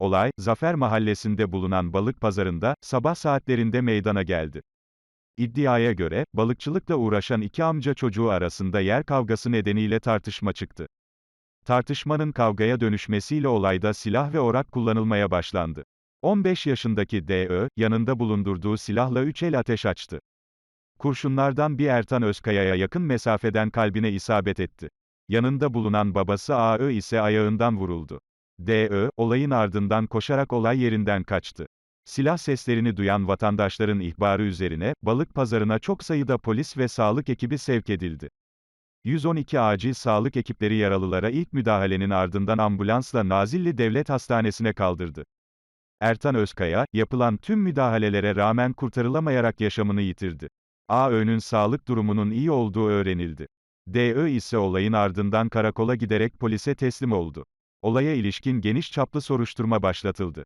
Olay, Zafer Mahallesi'nde bulunan balık pazarında, sabah saatlerinde meydana geldi. İddiaya göre, balıkçılıkla uğraşan iki amca çocuğu arasında yer kavgası nedeniyle tartışma çıktı. Tartışmanın kavgaya dönüşmesiyle olayda silah ve orak kullanılmaya başlandı. 15 yaşındaki D.Ö., yanında bulundurduğu silahla üç el ateş açtı. Kurşunlardan bir Ertan Özkaya'ya yakın mesafeden kalbine isabet etti. Yanında bulunan babası A.Ö. ise ayağından vuruldu. D.Ö., olayın ardından koşarak olay yerinden kaçtı. Silah seslerini duyan vatandaşların ihbarı üzerine, balık pazarına çok sayıda polis ve sağlık ekibi sevk edildi. 112 acil sağlık ekipleri yaralılara ilk müdahalenin ardından ambulansla Nazilli Devlet Hastanesi'ne kaldırdı. Ertan Özkaya, yapılan tüm müdahalelere rağmen kurtarılamayarak yaşamını yitirdi. A.Ö.'nün sağlık durumunun iyi olduğu öğrenildi. D.Ö. ise olayın ardından karakola giderek polise teslim oldu. Olaya ilişkin geniş çaplı soruşturma başlatıldı.